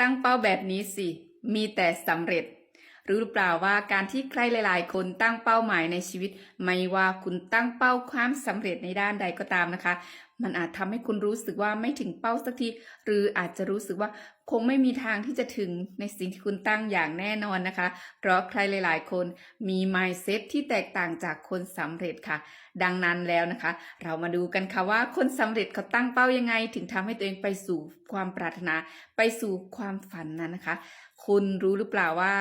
ตั้งเป้าแบบนี้สิ มีแต่สำเร็จ รู้หรือเปล่าว่าการที่ใครหลาย ๆ คนตั้งเป้าหมายในชีวิต ไม่ว่าคุณตั้งเป้าความสำเร็จในด้านใดก็ตามนะคะ มันอาจทำให้คุณรู้สึกว่าไม่ถึงเป้าสักทีหรืออาจจะรู้สึกว่าคงไม่มีทางที่จะถึงในสิ่งที่คุณตั้งอย่างแน่นอนนะคะ เพราะใครหลาย ๆ คนมี mindset ที่แตกต่างจากคนสำเร็จค่ะ ดังนั้นแล้วนะคะ เรามาดูกันค่ะว่าคนสำเร็จเขาตั้งเป้ายังไง ถึงทำให้ตัวเองไปสู่ความปรารถนา ไปสู่ความฝันนั้นนะคะ คุณรู้หรือเปล่าว่า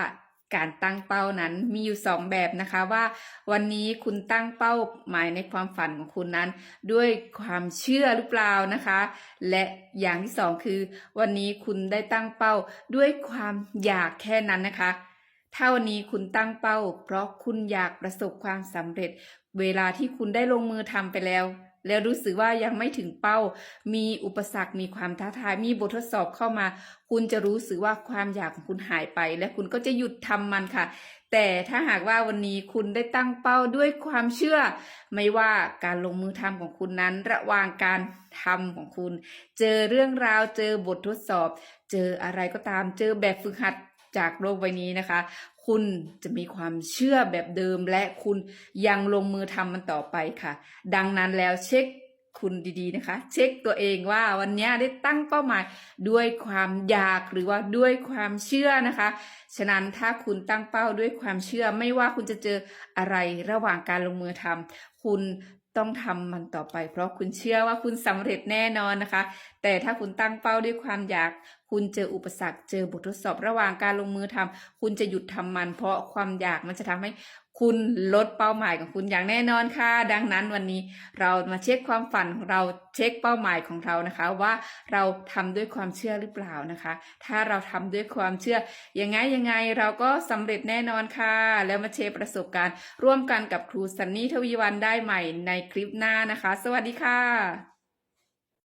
การตั้งเป้านั้นมีอยู่สองแบบนะคะว่า วันนี้คุณตั้งเป้าหมายในความฝันของคุณนั้น ด้วยความเชื่อหรือเปล่านะคะ และอย่างที่สองคือ วันนี้คุณได้ตั้งเป้าด้วยความอยากแค่นั้นนะคะ ถ้าวันนี้คุณตั้งเป้า เพราะคุณอยากประสบความสำเร็จ เวลาที่คุณได้ลงมือทำไปแล้ว แล้วรู้สึกว่ายังไม่ถึงเป้า มีอุปสรรค มีความท้าทาย มีบททดสอบเข้ามา คุณจะรู้สึกว่าความอยากของคุณหายไป และคุณก็จะหยุดทำมันค่ะ แต่ถ้าหากว่าวันนี้คุณได้ตั้งเป้าด้วยความเชื่อ ไม่ว่าการลงมือทำของคุณนั้น ระหว่างการทำของคุณ เจอเรื่องราว เจอบททดสอบ เจออะไรก็ตาม เจอแบบฝึกหัด จากโลกใบนี้นะคะ คุณจะมีความเชื่อแบบเดิมและคุณยังลงมือทำมันต่อไปค่ะ ดังนั้นแล้วเช็คคุณดีๆนะคะ เช็คตัวเองว่าวันนี้ได้ตั้งเป้าหมายด้วยความอยากหรือว่าด้วยความเชื่อนะคะ ฉะนั้นถ้าคุณตั้งเป้าด้วยความเชื่อ ไม่ว่าคุณจะเจออะไรระหว่างการลงมือทำคุณ ต้องทำมันต่อไป เพราะคุณเชื่อว่าคุณสำเร็จแน่นอนนะคะ แต่ถ้าคุณตั้งเป้าด้วยความอยาก คุณเจออุปสรรค เจอบททดสอบระหว่างการลงมือทำคุณจะหยุดทำมัน เพราะความอยากมันจะทำให้ คุณลดเป้าหมายของคุณอย่างแน่นอนค่ะ ดังนั้นวันนี้เรามาเช็คความฝันของเราเช็คเป้าหมายของเรานะคะ ว่าเราทำด้วยความเชื่อหรือเปล่านะคะ ถ้าเราทำด้วยความเชื่อยังไงยังไงเราก็สำเร็จแน่นอนค่ะ แล้วมาแชร์ประสบการณ์ ร่วมกันกับครูสันนี่ทวีวันได้ใหม่ในคลิปหน้านะคะ สวัสดีค่ะ